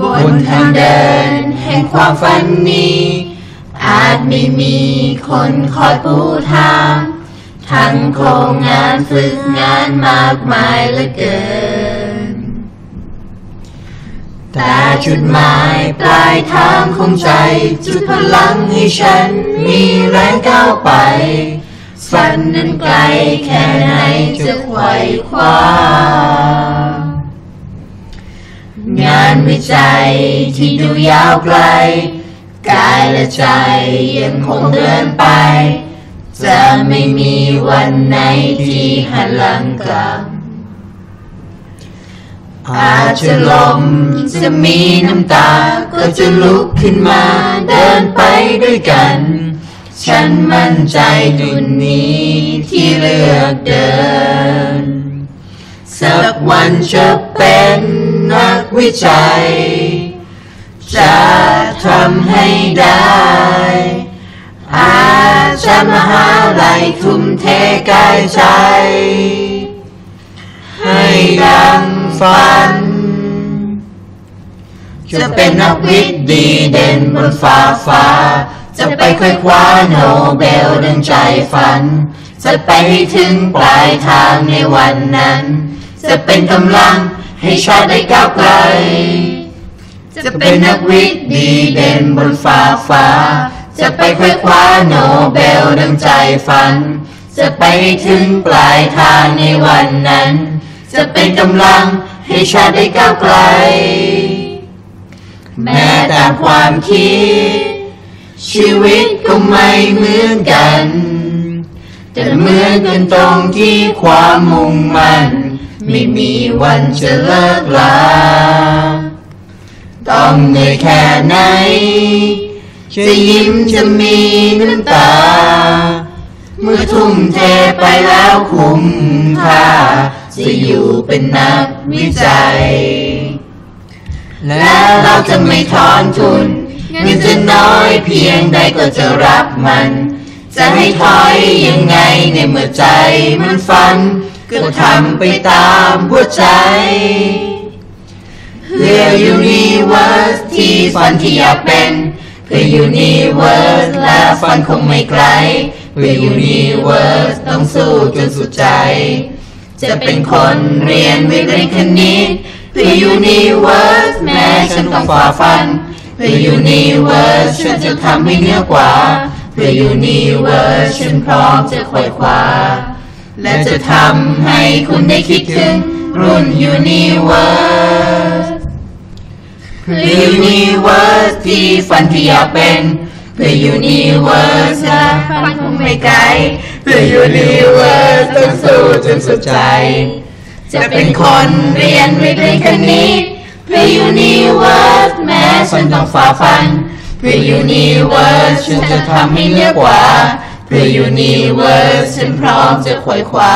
บนทางเดินแห่งความฝันนี้ อาจไม่มีคนคอยปูทาง ทั้งโครงงานฝึกงานมากมายเหลือเกิน แต่จุดหมายปลายทางของใจ จุดพลังให้ฉันมีแรงก้าวไป ฝันนั้นไกลแค่ไหนจะไขว่คว้าานวิจัยที่ดูยาวไกล กายและใจยังคงเดินไป จะไม่มีวันไหนที่หันหลังกลับ อาจจะลมจะมีน้ำตา ก็จะลุกขึ้นมาเดินไปด้วยกัน ฉันมั่นใจดุนนี้ที่เลือกเดิน สักวันจะเป็น วิจัย จะทำให้ได้ อาจะมหาลัยทุ่มเทกายใจ ให้ดังฝัน จะเป็นนักวิทย์ดีเด่นบนฟ้าฟ้า จะไปค่อยคว้าโนเบลดังใจฝัน จะไปให้ถึงปลายทางในวันนั้น จะเป็นกำลัง ให้ชาติได้ก้าวไกล จะเป็นนักวิทย์ดีเด่นบนฟ้าฟ้า จะไปค่อยคว้าโนเบลดังใจฝัน จะไปถึงปลายทางในวันนั้น จะเป็นกำลังให้ชาติได้ก้าวไกล แม้แต่ความคิด ชีวิตก็ไม่เหมือนกัน แต่เหมือนกันตรงที่ความมุ่งมั่น ไม่มีวันจะเลิกลา ต้องเหนื่อยแค่ไหน จะยิ้มจะมีน้ำตา เมื่อทุ่มเทไปแล้วคุ้มค่าจะอยู่เป็นนักวิจัย และเราจะไม่ถอนทุนเงินจะน้อยเพียงใดก็จะรับมัน จะให้ถอยยังไงในเมื่อใจมันฝัน ก็ทำไปตามหัวใจ เพื่อยูนิเวิร์สที่ฝันที่อยากเป็น เพื่อยูนิเวิร์สและฝันคงไม่ไกล เพื่อยูนิเวิร์สต้องสู้จนสุดใจ จะเป็นคนเรียนวิทย์คณิตเพื่อยูนิเวิร์สแม้ฉันต้องฝ่าฟัน เพื่อยูนิเวิร์สฉันจะทำให้เหนือกว่า เพื่อยูนิเวิร์สฉันพร้อมจะไขว่คว้า และจะทำให้คุณได้คิดถึงรุ่นยูนิเวิร์สเพื่อยูนิเวิร์สที่ฝันที่อยากเป็น เพื่อยูนิเวิร์สและฝันคงไม่ไกล เพื่อยูนิเวิร์สต้องสู้จนสุดใจ จะเป็นคนเรียนวิทย์เรียนคณิตเพื่อยูนิเวิร์สแม้ฉันต้องฝ่าฟัน เพื่อยูนิเวิร์สฉันจะทำให้เหนือกว่า เพื่อยูนิเวิร์สฉันพร้อมจะขวยคว้า